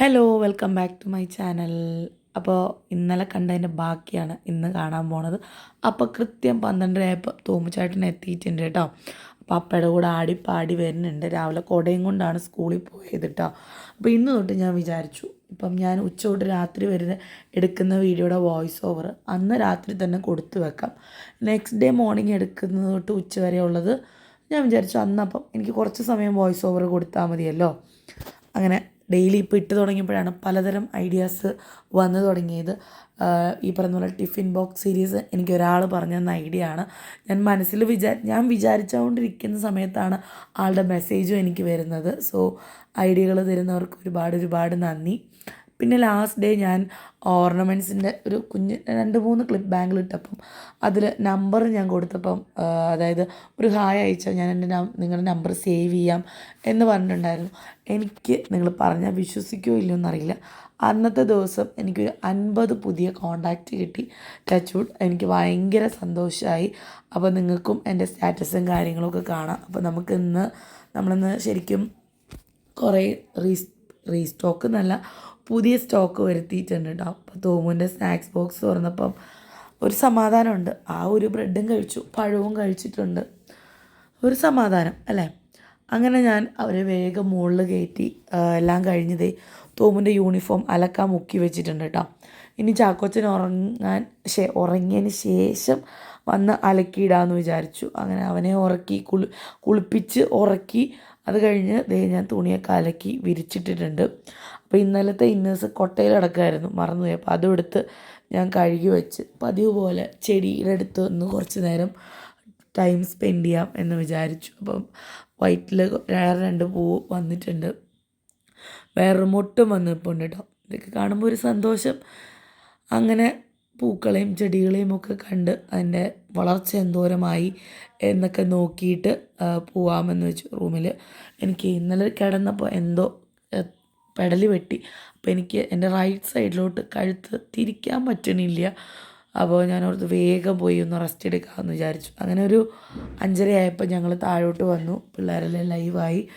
Hello welcome back to my channel അപ്പോൾ ഇന്നലെ കണ്ടതിന്റെ ബാക്കിയാണ് ഇന്ന് കാണാൻ പോണത്. അപ്പോൾ കൃത്യം പന്ത്രണ്ടരയായപ്പോൾ തോമുചാട്ടൻ എത്തിയിട്ടുണ്ട് കേട്ടോ. അപ്പോൾ അപ്പയുടെ കൂടെ ആടി പാടി വരുന്നുണ്ട്. രാവിലെ കുടയും കൊണ്ടാണ് സ്കൂളിൽ പോയത് കേട്ടോ. അപ്പോൾ ഇന്ന് തൊട്ട് ഞാൻ വിചാരിച്ചു ഇപ്പം ഞാൻ ഉച്ച തൊട്ട് രാത്രി വരുന്ന എടുക്കുന്ന വീഡിയോയുടെ വോയിസ് ഓവർ അന്ന് രാത്രി തന്നെ കൊടുത്തു വെക്കാം. നെക്സ്റ്റ് ഡേ മോർണിംഗ് എടുക്കുന്നത് തൊട്ട് ഉച്ച വരെ ഉള്ളത് ഞാൻ വിചാരിച്ചു അന്നപ്പം എനിക്ക് കുറച്ച് സമയം വോയിസ് ഓവർ കൊടുത്താൽ മതിയല്ലോ. അങ്ങനെ ഡെയിലി ഇപ്പോൾ ഇട്ട് തുടങ്ങിയപ്പോഴാണ് പലതരം ഐഡിയാസ് വന്നു തുടങ്ങിയത്. ഈ പറഞ്ഞ പോലെ ടിഫിൻ ബോക്സ് സീരീസ് എനിക്ക് ഒരാൾ പറഞ്ഞു തന്ന ഐഡിയ ആണ്. ഞാൻ മനസ്സിൽ വിചാ ഞാൻ വിചാരിച്ചുകൊണ്ടിരിക്കുന്ന സമയത്താണ് ആളുടെ മെസ്സേജും എനിക്ക് വരുന്നത്. സോ ഐഡിയകൾ തരുന്നവർക്ക് ഒരുപാട് ഒരുപാട് നന്ദി. പിന്നെ ലാസ്റ്റ് ഡേ ഞാൻ ഓർണമെന്റ്സിന്റെ ഒരു കുഞ്ഞ് രണ്ട് മൂന്ന് ക്ലിപ്പ് ബാങ്കിൽ ഇട്ടപ്പം അതിൽ നമ്പർ ഞാൻ കൊടുത്തപ്പം അതായത് ഒരു ഹായ് അയച്ചാൽ ഞാൻ എന്റെ നിങ്ങളുടെ നമ്പർ സേവ് ചെയ്യാം എന്ന് പറഞ്ഞിട്ടുണ്ടായിരുന്നു. എനിക്ക് നിങ്ങൾ പറഞ്ഞാൽ വിശ്വസിക്കുമോ ഇല്ലയോ എന്നറിയില്ല. അന്നത്തെ ദിവസം എനിക്കൊരു അൻപത് പുതിയ കോണ്ടാക്റ്റ് കിട്ടി. ടച്ച്വുഡ് എനിക്ക് ഭയങ്കര സന്തോഷമായി അപ്പോൾ നിങ്ങൾക്കും എന്റെ സ്റ്റാറ്റസും കാര്യങ്ങളൊക്കെ കാണാം. അപ്പോൾ നമുക്ക് ഇന്ന് നമ്മളിന്ന് ശരിക്കും കുറേ റീ റീസ്റ്റോക്ക് എന്നല്ല പുതിയ സ്റ്റോക്ക് വരുത്തിയിട്ടുണ്ട് കേട്ടോ അപ്പോൾ തോമുവിന്റെ സ്നാക്സ് ബോക്സ് തുറന്നപ്പം ഒരു സമാധാനമുണ്ട്. ആ ഒരു ബ്രെഡും കഴിച്ചു പഴവും കഴിച്ചിട്ടുണ്ട്. ഒരു സമാധാനം അല്ലേ? അങ്ങനെ ഞാൻ അവരെ വേഗം മുകളിൽ കയറ്റി എല്ലാം കഴിഞ്ഞതേ തോമുന്റെ യൂണിഫോം അലക്കാൻ മുക്കി വെച്ചിട്ടുണ്ട് കേട്ടോ ഇനി ചാക്കോച്ചൻ ഉറങ്ങാൻ ശേ ഉറങ്ങിയതിന് ശേഷം വന്ന് അലക്കിയിടാമെന്ന് വിചാരിച്ചു. അങ്ങനെ അവനെ ഉറക്കി കുളി കുളിപ്പിച്ച് ഉറക്കി. അത് കഴിഞ്ഞ് ദേ ഞാൻ തുണിയൊക്കെ അലക്കി വിരിച്ചിട്ടിട്ടുണ്ട്. അപ്പോൾ ഇന്നലത്തെ ഇന്നേഴ്സ് കൊട്ടയിൽ കിടക്കായിരുന്നു മറന്നുപോയി. അപ്പോൾ അതും എടുത്ത് ഞാൻ കഴുകി വെച്ച് പതിവ് പോലെ ചെടിയുടെ അടുത്ത് ഒന്ന് കുറച്ച് നേരം ടൈം സ്പെൻഡ് ചെയ്യാം എന്ന് വിചാരിച്ചു. അപ്പം വൈറ്റിൽ വേറെ രണ്ട് പൂ വന്നിട്ടുണ്ട്. വേറൊരു മൊട്ടും വന്നിപ്പോണ്ട് കേട്ടോ. ഇതൊക്കെ കാണുമ്പോൾ ഒരു സന്തോഷം. അങ്ങനെ പൂക്കളെയും ചെടികളെയും ഒക്കെ കണ്ട് അതിന്റെ വളർച്ച എന്തോരമായി എന്നൊക്കെ നോക്കിയിട്ട് പോവാമെന്ന് വെച്ചു റൂമിൽ. എനിക്ക് ഇന്നലെ കിടന്നപ്പോൾ എന്തോ പെടലി വെട്ടി. അപ്പോൾ എനിക്ക് എന്റെ റൈറ്റ് സൈഡിലോട്ട് കഴുത്ത് തിരിക്കാൻ പറ്റണില്ല. അപ്പോൾ ഞാൻ ഓർത്ത് വേഗം പോയി ഒന്ന് റെസ്റ്റ് എടുക്കാമെന്ന് വിചാരിച്ചു. അങ്ങനെ ഒരു അഞ്ചര ആയപ്പോൾ ഞങ്ങൾ താഴോട്ട് വന്നു. പിള്ളേരെല്ലാം ലൈവായി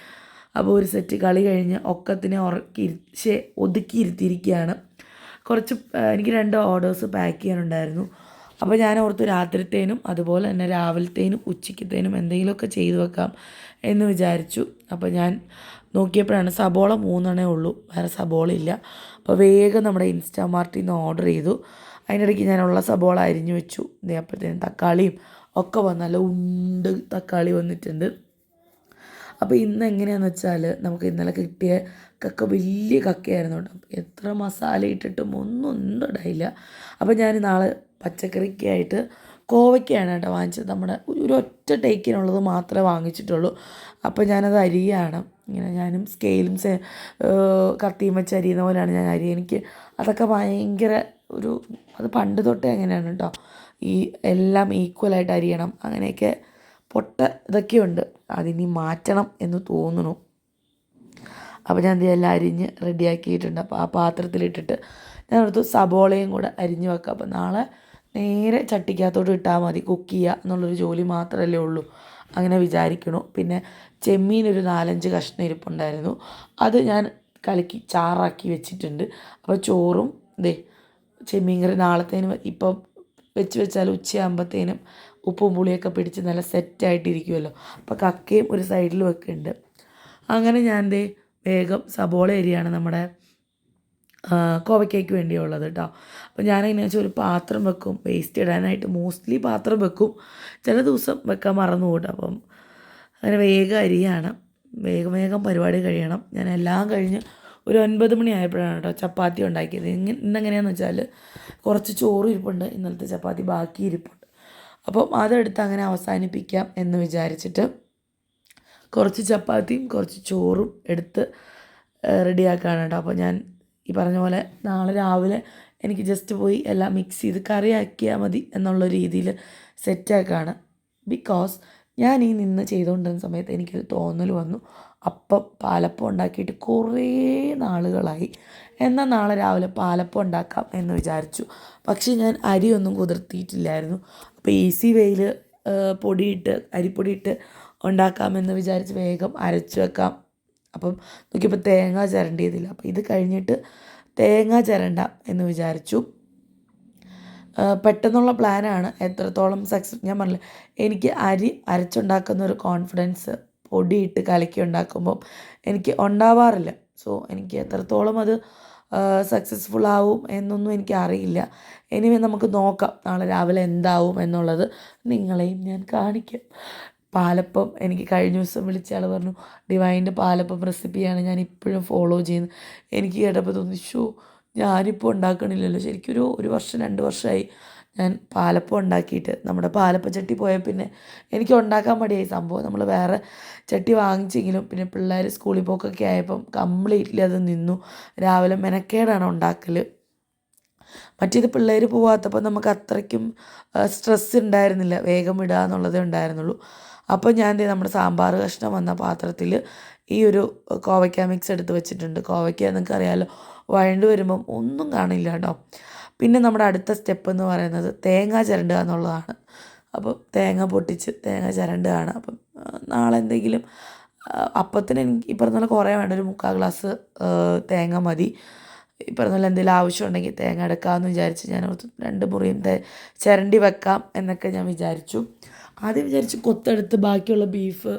അപ്പോൾ ഒരു സെറ്റ് കളി കഴിഞ്ഞ് ഒക്കത്തിനെ ഉറക്കി ശേ ഒതുക്കി ഇരുത്തിയിരിക്കുകയാണ്. കുറച്ച് എനിക്ക് രണ്ട് ഓർഡേഴ്സ് പാക്ക് ചെയ്യാനുണ്ടായിരുന്നു. അപ്പോൾ ഞാൻ ഓർത്തു രാത്രിത്തേനും അതുപോലെ തന്നെ രാവിലത്തേനും ഉച്ചയ്ക്കത്തേനും എന്തെങ്കിലുമൊക്കെ ചെയ്തു വെക്കാം എന്ന് വിചാരിച്ചു. അപ്പോൾ ഞാൻ നോക്കിയപ്പോഴാണ് സബോള മൂന്നെണ്ണേ ഉള്ളൂ വേറെ സബോള ഇല്ല. അപ്പോൾ വേഗം നമ്മുടെ ഇൻസ്റ്റാമാർട്ടിൽ നിന്ന് ഓർഡർ ചെയ്തു. അതിനിടയ്ക്ക് ഞാനുള്ള സബോള അരിഞ്ഞു വെച്ചു. അപ്പോഴത്തേനും തക്കാളിയും ഒക്കെ വന്ന് നല്ല ഉണ്ട് തക്കാളി വന്നിട്ടുണ്ട്. അപ്പോൾ ഇന്ന് എങ്ങനെയാന്ന് വെച്ചാൽ നമുക്ക് ഇന്നലെ കിട്ടിയ കക്ക വലിയ കക്കയായിരുന്നു കേട്ടോ. എത്ര മസാല ഇട്ടിട്ടും ഒന്നും ഒന്നും അപ്പോൾ ഞാൻ നാളെ പച്ചക്കറിക്കായിട്ട് കോവയ്ക്കാണ് കേട്ടോ വാങ്ങിച്ചത്. നമ്മുടെ ഒരു ഒറ്റ ടേക്കിനുള്ളത് മാത്രമേ വാങ്ങിച്ചിട്ടുള്ളൂ. അപ്പോൾ ഞാനത് അരിയാണ്. ഇങ്ങനെ ഞാനും സ്കെയിലും കത്തിയും വെച്ച് അരിയുന്ന പോലെയാണ് ഞാൻ അരി. എനിക്ക് അതൊക്കെ ഭയങ്കര ഒരു അത് പണ്ട് തൊട്ടേ എങ്ങനെയാണ് കേട്ടോ. ഈ എല്ലാം ഈക്വലായിട്ട് അരിയണം. അങ്ങനെയൊക്കെ പൊട്ട ഇതൊക്കെയുണ്ട്. അതിനി മാറ്റണം എന്ന് തോന്നുന്നു. അപ്പോൾ ഞാൻ എല്ലാം അരിഞ്ഞ് റെഡിയാക്കിയിട്ടുണ്ട്. അപ്പോൾ ആ പാത്രത്തിലിട്ടിട്ട് ഞാൻ എടുത്തു സബോളയും കൂടെ അരിഞ്ഞ് വെക്കാം. അപ്പോൾ നാളെ നേരെ ചട്ടിക്കകത്തോട്ട് ഇട്ടാൽ മതി. കുക്ക് ചെയ്യുക എന്നുള്ളൊരു ജോലി മാത്രമല്ലേ ഉള്ളൂ. അങ്ങനെ വിചാരിക്കണു. പിന്നെ ചെമ്മീൻ ഒരു നാലഞ്ച് കഷ്ണം ഇരിപ്പുണ്ടായിരുന്നു. അത് ഞാൻ കലക്കി ചാറാക്കി വെച്ചിട്ടുണ്ട്. അപ്പോൾ ചോറും ഇതേ ചെമ്മീൻ കറി നാളത്തേന് ഇപ്പം വെച്ച് വെച്ചാൽ ഉച്ചയാകുമ്പോഴത്തേനും ഉപ്പും പുളിയൊക്കെ പിടിച്ച് നല്ല സെറ്റായിട്ടിരിക്കുമല്ലോ അപ്പോൾ കക്കയും ഒരു സൈഡിൽ വെക്കുന്നുണ്ട് അങ്ങനെ ഞാൻ ദേ വേഗം സബോള അരിയാണ് നമ്മുടെ കോവയ്ക്കയ്ക്ക് വേണ്ടിയുള്ളത് കേട്ടോ അപ്പോൾ ഞാൻ ഞാനെങ്ങനെ വെച്ചാൽ ഒരു പാത്രം വെക്കും. വേസ്റ്റ് ഇടാനായിട്ട് മോസ്റ്റ്ലി പാത്രം വെക്കും. ചില ദിവസം വെക്കാൻ മറന്നു കൂട്ടും അപ്പം അങ്ങനെ വേഗം അരിയാണ്. വേഗം വേഗം പരിപാടി കഴിയണം. ഞാൻ എല്ലാം കഴിഞ്ഞ് ഒരു ഒൻപത് മണി ആയപ്പോഴാണ് കേട്ടോ ചപ്പാത്തി ഉണ്ടാക്കിയത്. ഇങ്ങനെ ഇന്നെങ്ങനെയാണെന്ന് വെച്ചാൽ കുറച്ച് ചോറ് ഇരിപ്പുണ്ട് ഇന്നലത്തെ ചപ്പാത്തി ബാക്കി ഇരിപ്പുണ്ട്. അപ്പം അതെടുത്ത് അങ്ങനെ അവസാനിപ്പിക്കാം എന്ന് വിചാരിച്ചിട്ട് കുറച്ച് ചപ്പാത്തിയും കുറച്ച് ചോറും എടുത്ത് റെഡിയാക്കാണ് കേട്ടോ. അപ്പോൾ ഞാൻ ഈ പറഞ്ഞ പോലെ നാളെ രാവിലെ എനിക്ക് ജസ്റ്റ് പോയി എല്ലാം മിക്സ് ചെയ്ത് കറിയാക്കിയാൽ മതി എന്നുള്ള രീതിയിൽ സെറ്റാക്കാണ്. ബിക്കോസ് ഞാൻ ഈ നിന്ന് ചെയ്തുകൊണ്ടിരുന്ന സമയത്ത് എനിക്കൊരു തോന്നൽ വന്നു. അപ്പം പാലപ്പം ഉണ്ടാക്കിയിട്ട് കുറേ നാളുകളായി. എന്നാൽ നാളെ രാവിലെ പാലപ്പം ഉണ്ടാക്കാം എന്ന് വിചാരിച്ചു. പക്ഷേ ഞാൻ അരിയൊന്നും കുതിർത്തിയിട്ടില്ലായിരുന്നു. അപ്പോൾ ഈസി വെയിൽ പൊടിയിട്ട് അരിപ്പൊടിയിട്ട് ഉണ്ടാക്കാമെന്ന് വിചാരിച്ച് വേഗം അരച്ച് വെക്കാം. അപ്പം നോക്കിയപ്പോൾ തേങ്ങ ചിരണ്ടിയതില്ല. അപ്പോൾ ഇത് കഴിഞ്ഞിട്ട് തേങ്ങ ചിരണ്ട എന്ന് വിചാരിച്ചു. പെട്ടെന്നുള്ള പ്ലാനാണ്. എത്രത്തോളം സക്സസ് ഞാൻ പറഞ്ഞില്ല എനിക്ക് അരി അരച്ചുണ്ടാക്കുന്ന ഒരു കോൺഫിഡൻസ് പൊടിയിട്ട് കലക്കി ഉണ്ടാക്കുമ്പം എനിക്ക് ഉണ്ടാവാറില്ല സോ എനിക്ക് എത്രത്തോളം അത് സക്സസ്ഫുൾ ആവും എന്നൊന്നും എനിക്ക് അറിയില്ല. ഇനി നമുക്ക് നോക്കാം നാളെ രാവിലെ എന്താവും എന്നുള്ളത്. നിങ്ങളെയും ഞാൻ കാണിക്കാം. പാലപ്പം എനിക്ക് കഴിഞ്ഞ ദിവസം വിളിച്ചയാൾ പറഞ്ഞു ഡിവൈന്റെ പാലപ്പം റെസിപ്പിയാണ് ഞാൻ ഇപ്പോഴും ഫോളോ ചെയ്യുന്നത്. എനിക്ക് കേട്ടപ്പോൾ തോന്നി ഞാനിപ്പോൾ ഉണ്ടാക്കണില്ലല്ലോ. ശരിക്കും ഒരു ഒരു വർഷം രണ്ട് വർഷമായി ഞാൻ പാലപ്പം ഉണ്ടാക്കിയിട്ട്. നമ്മുടെ പാലപ്പ ചട്ടി പോയ പിന്നെ എനിക്ക് ഉണ്ടാക്കാൻ മടിയായി സംഭവം. നമ്മൾ വേറെ ചട്ടി വാങ്ങിച്ചെങ്കിലും പിന്നെ പിള്ളേർ സ്കൂളിൽ പോക്കൊക്കെ ആയപ്പം കംപ്ലീറ്റ്ലി അത് നിന്നു. രാവിലെ മെനക്കേടാണ് ഉണ്ടാക്കൽ മറ്റേത് പിള്ളേർ പോവാത്തപ്പോൾ നമുക്ക് അത്രയ്ക്കും സ്ട്രെസ് ഉണ്ടായിരുന്നില്ല. വേഗം ഇടുക എന്നുള്ളതേ ഉണ്ടായിരുന്നുള്ളൂ. അപ്പോൾ ഞാൻ നമ്മുടെ സാമ്പാർ കഷ്ണം വന്ന പാത്രത്തിൽ ഈ ഒരു കോവയ്ക്ക മിക്സ് എടുത്ത് വെച്ചിട്ടുണ്ട്. കോവയ്ക്ക നിങ്ങൾക്ക് അറിയാമല്ലോ വഴണ്ട് വരുമ്പം ഒന്നും കാണില്ല കേട്ടോ പിന്നെ നമ്മുടെ അടുത്ത സ്റ്റെപ്പ് എന്ന് പറയുന്നത് തേങ്ങ ചിരണ്ടുക എന്നുള്ളതാണ്. അപ്പോൾ തേങ്ങ പൊട്ടിച്ച് തേങ്ങ ചിരണ്ടുകയാണ്. അപ്പം നാളെ എന്തെങ്കിലും അപ്പത്തിന് എനിക്ക് ഈ കുറേ വേണ്ട ഒരു മുക്കാൽ ഗ്ലാസ് തേങ്ങ മതി. ഈ പറഞ്ഞ എന്തെങ്കിലും ആവശ്യമുണ്ടെങ്കിൽ തേങ്ങ എടുക്കാമെന്ന് വിചാരിച്ച് ഞാൻ രണ്ട് മുറിയും തേ ചരണ്ടി വെക്കാം എന്നൊക്കെ ഞാൻ വിചാരിച്ചു. ആദ്യം വിചാരിച്ച് കൊത്തെടുത്ത് ബാക്കിയുള്ള ബീഫ്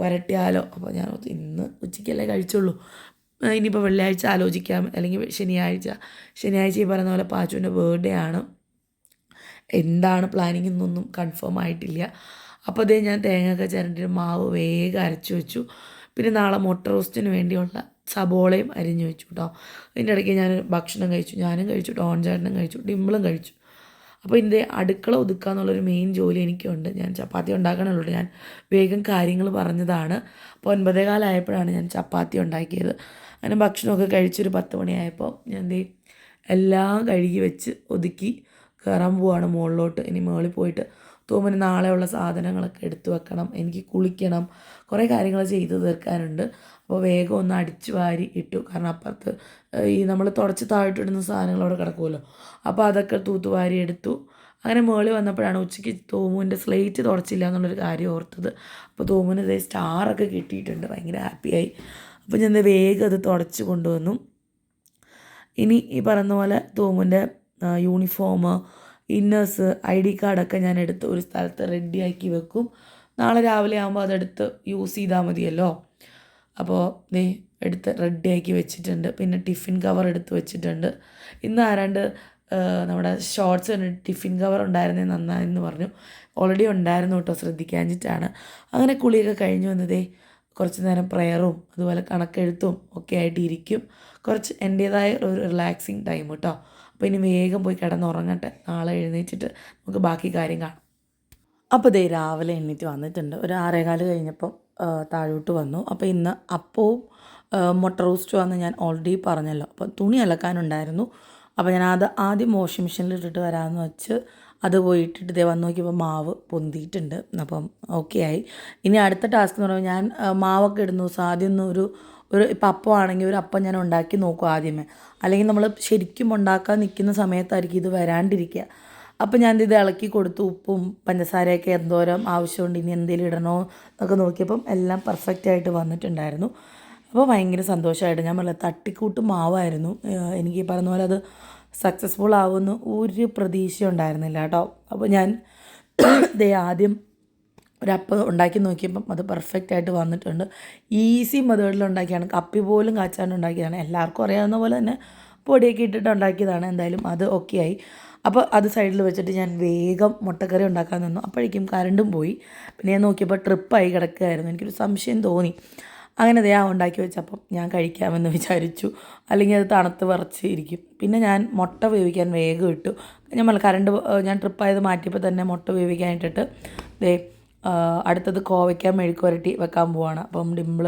വരട്ടിയാലോ? അപ്പോൾ ഞാൻ ഇന്ന് ഉച്ചയ്ക്കല്ലേ കഴിച്ചുള്ളൂ. ഇനിയിപ്പോൾ വെള്ളിയാഴ്ച ആലോചിക്കാം. അല്ലെങ്കിൽ ശനിയാഴ്ച. ശനിയാഴ്ച ഈ പറയുന്ന പോലെ പാച്ചുവിന്റെ ബർത്ത്ഡേ ആണ്. എന്താണ് പ്ലാനിങ് എന്നൊന്നും കൺഫേം ആയിട്ടില്ല. അപ്പോൾ അതേ ഞാൻ തേങ്ങയൊക്കെ ചിരണ്ടിട്ട് മാവ് വേഗം അരച്ചു വെച്ചു. പിന്നെ നാളെ മുട്ട റോസ്റ്റിന് വേണ്ടിയുള്ള സബോളയും അരിഞ്ഞു വെച്ചു കേട്ടോ അതിന്റെ ഇടയ്ക്ക് ഞാൻ ഭക്ഷണം കഴിച്ചു. ഞാനും കഴിച്ചു ടോൺ ചേട്ടനും കഴിച്ചു. ഡിമ്പിളും കഴിച്ചു. അപ്പോൾ ഇതിന്റെ അടുക്കള ഒതുക്കുക എന്നുള്ളൊരു മെയിൻ ജോലി എനിക്കുണ്ട്. ഞാൻ ചപ്പാത്തി ഉണ്ടാക്കണമല്ലോ ഞാൻ വേഗം കാര്യങ്ങൾ പറഞ്ഞതാണ്. അപ്പോൾ ഒൻപതേ കാലമായപ്പോഴാണ് ഞാൻ ചപ്പാത്തി ഉണ്ടാക്കിയത്. അങ്ങനെ ഭക്ഷണമൊക്കെ കഴിച്ചൊരു പത്ത് മണിയായപ്പോൾ ഞാൻ ദേ എല്ലാം കഴുകി വെച്ച് ഒതുക്കി കയറാൻ പോവാണ് മുകളിലോട്ട് ഇനി മുകളിൽ പോയിട്ട് തൂമന് നാളെയുള്ള സാധനങ്ങളൊക്കെ എടുത്തു വെക്കണം എനിക്ക് കുളിക്കണം കുറേ കാര്യങ്ങൾ ചെയ്തു തീർക്കാനുണ്ട്. അപ്പോൾ വേഗം ഒന്ന് അടിച്ചു വാരി ഇട്ടു. കാരണം അപ്പുറത്ത് ഈ നമ്മൾ തുടച്ച് താഴ്ത്തിടുന്ന സാധനങ്ങൾ അവിടെ കിടക്കുമല്ലോ. അപ്പോൾ അതൊക്കെ തൂത്തുവാരി എടുത്തു. അങ്ങനെ മുകളിൽ വന്നപ്പോഴാണ് ഉച്ചയ്ക്ക് തോമുവിന്റെ സ്ലേറ്റ് തുടച്ചില്ല എന്നുള്ളൊരു കാര്യം ഓർത്തത്. അപ്പോൾ തോമുവിന് ഇതേ സ്റ്റാറൊക്കെ കിട്ടിയിട്ടുണ്ട്. ഭയങ്കര ഹാപ്പിയായി അപ്പോൾ ഞാൻ വേഗം അത് തുടച്ച് കൊണ്ടുവന്നു. ഇനി ഈ പറഞ്ഞ പോലെ തോമുന്റെ യൂണിഫോം ഇന്നേഴ്സ് ഐ ഡി കാർഡൊക്കെ ഞാൻ എടുത്ത് ഒരു സ്ഥലത്ത് റെഡിയാക്കി വെക്കും. നാളെ രാവിലെ ആകുമ്പോൾ അതെടുത്ത് യൂസ് ചെയ്താൽ മതിയല്ലോ. അപ്പോൾ ദേ എടുത്ത് റെഡിയാക്കി വെച്ചിട്ടുണ്ട്. പിന്നെ ടിഫിൻ കവർ എടുത്ത് വെച്ചിട്ടുണ്ട്. ഇന്ന് ആരാണ്ട് നമ്മുടെ ഷോർട്സ് ടിഫിൻ കവർ ഉണ്ടായിരുന്നേ നന്നായെന്ന് പറഞ്ഞു. ഓൾറെഡി ഉണ്ടായിരുന്നു കേട്ടോ ശ്രദ്ധിക്കാഞ്ഞിട്ടാണ്. അങ്ങനെ കുളിയൊക്കെ കഴിഞ്ഞു വന്നതേ കുറച്ച് നേരം പ്രയറും അതുപോലെ കണക്കെഴുത്തും ഒക്കെ ആയിട്ട് ഇരിക്കും കുറച്ച് എന്റേതായ ഒരു റിലാക്സിങ് ടൈം കേട്ടോ അപ്പോൾ ഇനി വേഗം പോയി കിടന്നുറങ്ങട്ടെ. നാളെ എഴുന്നേറ്റിട്ട് നമുക്ക് ബാക്കി കാര്യം കാണാം. അപ്പോൾ ദേ രാവിലെ എണ്ണീറ്റ് വന്നിട്ടുണ്ട്. ഒരു ആറേകാൽ കഴിഞ്ഞപ്പം താഴോട്ട് വന്നു. അപ്പോൾ ഇന്ന് അപ്പവും മുട്ട റോസ്റ്റും ആണെന്ന് ഞാൻ ഓൾറെഡി പറഞ്ഞല്ലോ. അപ്പോൾ തുണി അലക്കാനുണ്ടായിരുന്നു. അപ്പോൾ ഞാൻ അത് ആദ്യം വാഷിംഗ് മെഷീനിൽ ഇട്ടിട്ട് വരാമെന്ന് വെച്ച് അത് പോയിട്ട് ഇട്ടിട്ട് ദേ വന്ന് നോക്കിയപ്പോൾ മാവ് പൊന്തിയിട്ടുണ്ട്. അപ്പം ഓക്കെ ആയി. ഇനി അടുത്ത ടാസ്ക് എന്ന് പറയുമ്പോൾ ഞാൻ മാവൊക്കെ ഇടുന്നു ആദ്യം ഒന്ന് ഒരു ഒരു ഇപ്പം അപ്പം ആണെങ്കിൽ ഒരു അപ്പം ഞാൻ ഉണ്ടാക്കി നോക്കും ആദ്യമേ. അല്ലെങ്കിൽ നമ്മൾ ശരിക്കും ഉണ്ടാക്കാൻ നിൽക്കുന്ന സമയത്തായിരിക്കും ഇത് വരാണ്ടിരിക്കുക. അപ്പം ഞാൻ ഇത് ഇളക്കി കൊടുത്തു. ഉപ്പും പഞ്ചസാരയൊക്കെ എന്തോരം ആവശ്യമുണ്ട് ഇനി എന്തെങ്കിലും ഇടണോ എന്നൊക്കെ നോക്കിയപ്പം എല്ലാം പെർഫെക്റ്റ് ആയിട്ട് വന്നിട്ടുണ്ടായിരുന്നു. അപ്പോൾ ഭയങ്കര സന്തോഷമായിട്ട് ഞാൻ പറഞ്ഞ തട്ടിക്കൂട്ട് മാവായിരുന്നു. എനിക്ക് പറഞ്ഞ പോലെ അത് സക്സസ്ഫുൾ ആവുമെന്ന് ഒരു പ്രതീക്ഷ ഉണ്ടായിരുന്നില്ല കേട്ടോ. അപ്പോൾ ഞാൻ ദേ ആദ്യം ഒരപ്പം ഉണ്ടാക്കി നോക്കിയപ്പം അത് പെർഫെക്റ്റ് ആയിട്ട് വന്നിട്ടുണ്ട്. ഈസി മെത്തേഡിൽ ഉണ്ടാക്കിയാണ്. കപ്പി പോലും കാച്ചാണ്ട് ഉണ്ടാക്കിയതാണ്. എല്ലാവർക്കും അറിയാവുന്ന പോലെ തന്നെ പൊടിയൊക്കെ ഇട്ടിട്ട് ഉണ്ടാക്കിയതാണ്. എന്തായാലും അത് ഓക്കെ ആയി. അപ്പോൾ അത് സൈഡിൽ വെച്ചിട്ട് ഞാൻ വേഗം മുട്ടക്കറി ഉണ്ടാക്കാൻ നിന്നു. അപ്പോഴേക്കും കരണ്ടും പോയി. പിന്നെ ഞാൻ നോക്കിയപ്പോൾ ട്രിപ്പായി കിടക്കുകയായിരുന്നു. എനിക്കൊരു സംശയം തോന്നി. അങ്ങനെ ദയാ ഉണ്ടാക്കി വെച്ചപ്പം ഞാൻ കഴിക്കാമെന്ന് വിചാരിച്ചു. അല്ലെങ്കിൽ അത് തണുത്ത് വിറച്ച് ഇരിക്കും പിന്നെ ഞാൻ മുട്ട വേവിക്കാൻ വേഗം ഇട്ടു. ഞാൻ മല കറണ്ട് ഞാൻ ട്രിപ്പായത് മാറ്റിയപ്പോൾ തന്നെ മുട്ട വേവിക്കാൻ ഇട്ടിട്ട് ദേ അടുത്തത് കോവയ്ക്കാൻ മെഴുക്ക് വരട്ടി വെക്കാൻ പോവാണ്. അപ്പം ഡിമ്പിൾ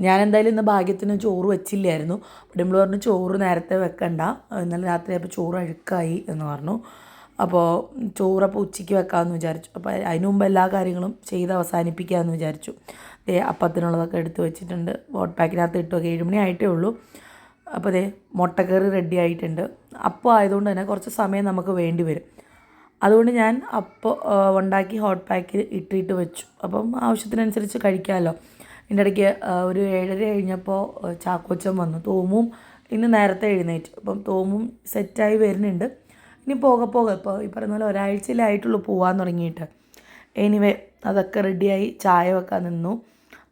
ഞാൻ എന്തായാലും ഇന്ന് ഭാഗ്യത്തിന് ചോറ് വെച്ചില്ലായിരുന്നു. ഡിമ്പിൾ പറഞ്ഞു ചോറ് നേരത്തെ വെക്കണ്ട. ഇന്നലെ രാത്രി അപ്പോൾ ചോറ് അഴുക്കായി എന്ന് പറഞ്ഞു. അപ്പോൾ ചോറ് ഉച്ചയ്ക്ക് വെക്കാമെന്ന് വിചാരിച്ചു. അപ്പോൾ അതിനു മുമ്പ് എല്ലാ കാര്യങ്ങളും ചെയ്ത് അവസാനിപ്പിക്കാമെന്ന് വിചാരിച്ചു. ദേ അപ്പത്തിനുള്ളതൊക്കെ എടുത്ത് വെച്ചിട്ടുണ്ട്. ഹോട്ട് പാക്കിനകത്ത് ഇട്ടു ഒക്കെ ഏഴുമണി ആയിട്ടേ ഉള്ളൂ. അപ്പോൾ ദേ മുട്ടക്കറി റെഡി ആയിട്ടുണ്ട്. അപ്പോൾ ആയതുകൊണ്ട് തന്നെ കുറച്ച് സമയം നമുക്ക് വേണ്ടി വരും. അതുകൊണ്ട് ഞാൻ അപ്പോൾ ഉണ്ടാക്കി ഹോട്ട് പാക്കിൽ ഇട്ടിട്ട് വെച്ചു. അപ്പം ആവശ്യത്തിനനുസരിച്ച് കഴിക്കാമല്ലോ. എന്റെ ഇടയ്ക്ക് ഒരു ഏഴര കഴിഞ്ഞപ്പോൾ ചാക്കോച്ചം ചാക്കോച്ചൻ വന്നു. തോമും ഇന്ന് നേരത്തെ എഴുന്നേറ്റ്. അപ്പം തോമും സെറ്റായി വരുന്നുണ്ട്. ഇനി പോകെ പോകെ ഇപ്പോൾ ഈ പറയുന്ന പോലെ ഒരാഴ്ചയിലായിട്ടുള്ളൂ പോകാൻ തുടങ്ങിയിട്ട്. എനിവേ അതൊക്കെ റെഡിയായി ചായ വെക്കാൻ നിന്നു.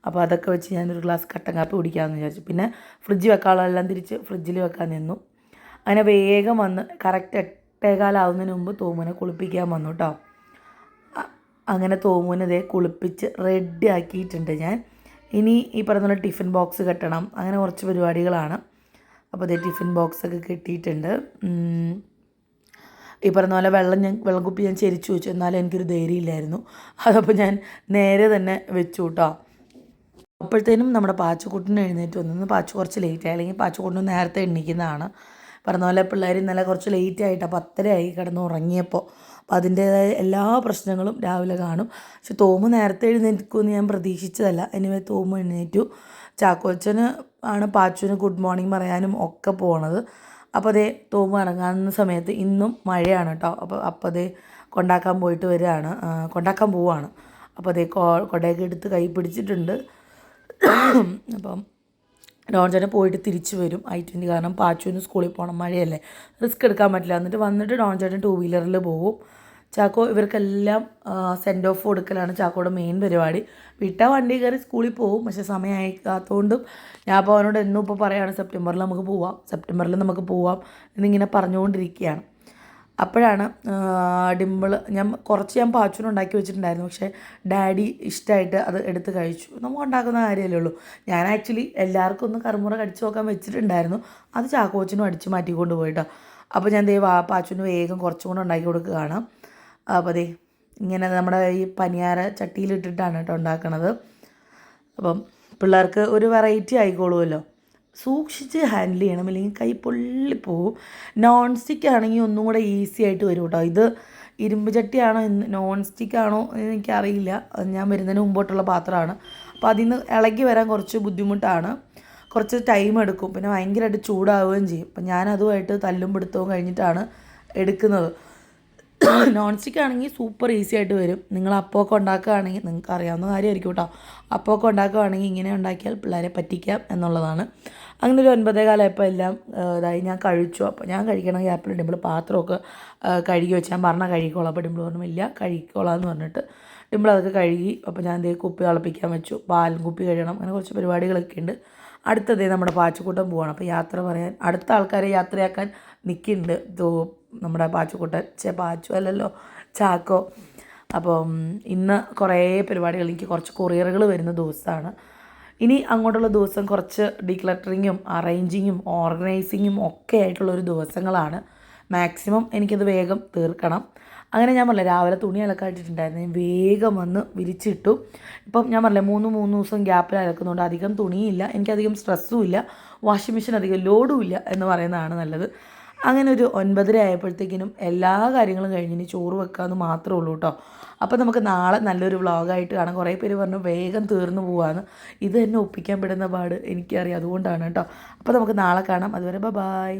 അപ്പോൾ അതൊക്കെ വെച്ച് ഞാനൊരു ഗ്ലാസ് കട്ടൻ കാപ്പി കുടിക്കാമെന്ന് വിചാരിച്ചു. പിന്നെ ഫ്രിഡ്ജ് വെക്കാനുള്ളതെല്ലാം തിരിച്ച് ഫ്രിഡ്ജിൽ വെക്കാൻ നിന്നു. അങ്ങനെ വേഗം വന്ന് കറക്റ്റ് എട്ടേകാലാവുന്നതിന് മുമ്പ് തോമുനെ കുളിപ്പിക്കാൻ വന്നു കേട്ടോ. അങ്ങനെ തോമുനെ ദേ കുളിപ്പിച്ച് റെഡി ആക്കിയിട്ടുണ്ട് ഞാൻ. ഇനി ഈ പറഞ്ഞ പോലെ ടിഫിൻ ബോക്സ് കെട്ടണം. അങ്ങനെ കുറച്ച് പരിപാടികളാണ്. അപ്പോൾ അതേ ടിഫിൻ ബോക്സൊക്കെ കെട്ടിയിട്ടുണ്ട്. ഈ പറഞ്ഞ പോലെ വെള്ളം ഞാൻ വെള്ളം കുപ്പി ഞാൻ ചെരിച്ചു വെച്ചു. എന്നാലും എനിക്കൊരു ധൈര്യമില്ലായിരുന്നു. അതപ്പോൾ ഞാൻ നേരെ തന്നെ വെച്ചു കേട്ടോ. അപ്പോഴത്തേനും നമ്മുടെ പാച്ചുക്കുട്ടിന് എഴുന്നേറ്റ് വന്നു. പാച്ചു കുറച്ച് ലേറ്റ് ആയി. അല്ലെങ്കിൽ പാച്ചുക്കുട്ടിന് നേരത്തെ എണ്ണിക്കുന്നതാണ് പറഞ്ഞ പോലെ പിള്ളേർ ഇന്നലെ കുറച്ച് ലേറ്റ് ആയിട്ട് പത്തരയായി കിടന്ന് ഉറങ്ങിയപ്പോൾ അപ്പോൾ അതിന്റേതായ എല്ലാ പ്രശ്നങ്ങളും രാവിലെ കാണും. പക്ഷെ തോമ് നേരത്തെ എഴുന്നേൽക്കുമെന്ന് ഞാൻ പ്രതീക്ഷിച്ചതല്ല. എനിവേ തോമ് എഴുന്നേറ്റു. ചാക്കോച്ചന് ആണ് പാച്ചുവിന് ഗുഡ് മോർണിംഗ് പറയാനും ഒക്കെ പോണത്. അപ്പോൾ അതേ തോമ് ഇറങ്ങാവുന്ന സമയത്ത് ഇന്നും മഴയാണ് കേട്ടോ അപ്പോൾ അപ്പോൾ അതേ കൊണ്ടാക്കാൻ പോയിട്ട് വരികയാണ്. കൊണ്ടാക്കാൻ പോവാണ്. അപ്പോൾ അതേ കൊടയൊക്കെ എടുത്ത് കൈ പിടിച്ചിട്ടുണ്ട്. അപ്പം ഡോൺചേട്ടൻ പോയിട്ട് തിരിച്ചു വരും. ഐ ട്വന്റി കാരണം പാച്ചുവിന് സ്കൂളിൽ പോകണം മഴയല്ലേ. റിസ്ക് എടുക്കാൻ പറ്റില്ല. എന്നിട്ട് വന്നിട്ട് ഡോൺചേട്ടൻ ടൂ വീലറിൽ പോകും ചാക്കോ ഇവർക്കെല്ലാം സെൻഡ് ഓഫ് കൊടുക്കലാണ് ചാക്കോയുടെ മെയിൻ പരിപാടി. വിട്ടാൽ വണ്ടി കയറി സ്കൂളിൽ പോകും പക്ഷേ സമയമായിക്കാത്തതുകൊണ്ടും ഞാൻ അപ്പോൾ അവനോട് എന്നും ഇപ്പോൾ പറയുകയാണ് സെപ്റ്റംബറിൽ നമുക്ക് പോവാം. സെപ്റ്റംബറിൽ നമുക്ക് പോവാം. എന്നിങ്ങനെ പറഞ്ഞുകൊണ്ടിരിക്കുകയാണ്. അപ്പോഴാണ് ഡിമ്പിൾ ഞാൻ കുറച്ച് ഞാൻ പാച്ചുവിന് ഉണ്ടാക്കി വെച്ചിട്ടുണ്ടായിരുന്നു. പക്ഷേ ഡാഡി ഇഷ്ടമായിട്ട് അത് എടുത്ത് കഴിച്ചു. നമുക്ക് ഉണ്ടാക്കുന്ന കാര്യമല്ലേ ഉള്ളൂ. ഞാൻ ആക്ച്വലി എല്ലാവർക്കും ഒന്ന് കറുമുറ കടിച്ചു നോക്കാൻ വെച്ചിട്ടുണ്ടായിരുന്നു. അത് ചാക്കോച്ചിനും അടിച്ച് മാറ്റിക്കൊണ്ട് പോയിട്ടോ അപ്പോൾ ഞാൻ ദേ ആ പാച്ചൂന് വേഗം കുറച്ചും കൂടെ ഉണ്ടാക്കി കൊടുക്കുകയാണ്. അപ്പോൾ ദേ ഇങ്ങനെ നമ്മുടെ ഈ പനിയാര ചട്ടിയിലിട്ടിട്ടാണ് കേട്ടോ ഉണ്ടാക്കുന്നത് അപ്പം പിള്ളേർക്ക് ഒരു വെറൈറ്റി ആയിക്കോളുമല്ലോ. സൂക്ഷിച്ച് ഹാൻഡിൽ ചെയ്യണം. അല്ലെങ്കിൽ കൈ പൊള്ളിപ്പോവും നോൺ സ്റ്റിക്ക് ആണെങ്കിൽ ഒന്നും കൂടെ ഈസി ആയിട്ട് വരും കേട്ടോ ഇത് ഇരുമ്പ് ചട്ടിയാണോ നോൺ സ്റ്റിക്ക് ആണോ എനിക്കറിയില്ല. ഞാൻ വരുന്നതിന് മുമ്പോട്ടുള്ള പാത്രമാണ്. അപ്പോൾ അതിൽ നിന്ന് ഇളകി വരാൻ കുറച്ച് ബുദ്ധിമുട്ടാണ്. കുറച്ച് ടൈം എടുക്കും. പിന്നെ ഭയങ്കരമായിട്ട് ചൂടാവുകയും ചെയ്യും. അപ്പം ഞാൻ അതുമായിട്ട് തല്ലും പിടുത്തവും കഴിഞ്ഞിട്ടാണ് എടുക്കുന്നത്. നോൺ സ്റ്റിക്ക് ആണെങ്കിൽ സൂപ്പർ ഈസി ആയിട്ട് വരും. നിങ്ങൾ അപ്പമൊക്കെ ഉണ്ടാക്കുകയാണെങ്കിൽ നിങ്ങൾക്ക് അറിയാവുന്ന കാര്യമായിരിക്കും കേട്ടോ. അപ്പമൊക്കെ ഉണ്ടാക്കുകയാണെങ്കിൽ ഇങ്ങനെ ഉണ്ടാക്കിയാൽ പിള്ളേരെ പറ്റിക്കാം എന്നുള്ളതാണ്. അങ്ങനെ ഒരു ഒൻപതേ കാലമായപ്പോൾ എല്ലാം ഇതായി ഞാൻ കഴിച്ചു. അപ്പോൾ ഞാൻ കഴിക്കണമെങ്കിൽ ആപ്പിൾ ഡിമ്പിൾ പാത്രമൊക്കെ കഴുകി വെച്ച് ഞാൻ പറഞ്ഞാൽ കഴുകിക്കോളാം. അപ്പോൾ ഡിമ്പിൾ പറഞ്ഞു ഇല്ല കഴുകിക്കോളാം എന്ന് പറഞ്ഞിട്ട് ഡിമ്പിൾ അതൊക്കെ കഴുകി അപ്പോൾ ഞാൻ ദേ കുപ്പി തിളപ്പിക്കാൻ വെച്ചു. പാലും കുപ്പി കഴുകണം. അങ്ങനെ കുറച്ച് പരിപാടികളൊക്കെ ഉണ്ട്. അടുത്തതേ നമ്മുടെ പാച്ചക്കൂട്ടം പോവാണ്. അപ്പോൾ യാത്ര പറയാൻ അടുത്ത ആൾക്കാരെ യാത്രയാക്കാൻ നിൽക്കുന്നുണ്ട് ദോ നമ്മുടെ പാച്ചുകൂട്ടൻ ചേ പാച്ചു അല്ലല്ലോ. ചാക്കോ. അപ്പം ഇന്ന് കുറേ പരിപാടികൾ. എനിക്ക് കുറച്ച് കൊറിയറുകൾ വരുന്ന ദിവസമാണ്. ഇനി അങ്ങോട്ടുള്ള ദിവസം കുറച്ച് ഡിക്ലറ്ററിങ്ങും അറേഞ്ചിങ്ങും ഓർഗനൈസിങ്ങും ഒക്കെ ആയിട്ടുള്ള ഒരു ദിവസങ്ങളാണ്. മാക്സിമം എനിക്കത് വേഗം തീർക്കണം. അങ്ങനെ ഞാൻ പറഞ്ഞില്ല രാവിലെ തുണി അലക്കാൻ ഇട്ടിട്ടുണ്ടായിരുന്നു ഞാൻ വേഗം വന്ന് വിരിച്ചിട്ടു. ഇപ്പം ഞാൻ പറഞ്ഞില്ല മൂന്ന് മൂന്ന് ദിവസം ഗ്യാപ്പിൽ അലക്കുന്നതുകൊണ്ട് അധികം തുണിയില്ല. എനിക്കധികം സ്ട്രെസ്സും ഇല്ല. വാഷിംഗ് മെഷീൻ അധികം ലോഡും ഇല്ല എന്ന് പറയുന്നതാണ് നല്ലത്. അങ്ങനെ ഒരു ഒൻപതര ആയപ്പോഴത്തേക്കിനും എല്ലാ കാര്യങ്ങളും കഴിഞ്ഞ് ഇനി ചോറ് വെക്കാമെന്ന് മാത്രമേ ഉള്ളൂ കേട്ടോ അപ്പോൾ നമുക്ക് നാളെ നല്ലൊരു വ്ളോഗായിട്ട് കാണാം. കുറേ പേര് പറഞ്ഞു വേഗം തീർന്നു പോവാന്ന്. ഇത് തന്നെ ഒപ്പിക്കാൻ പെടുന്ന പാട് എനിക്കറിയാം. അതുകൊണ്ടാണ് കേട്ടോ അപ്പോൾ നമുക്ക് നാളെ കാണാം. അതുവരെ ബൈ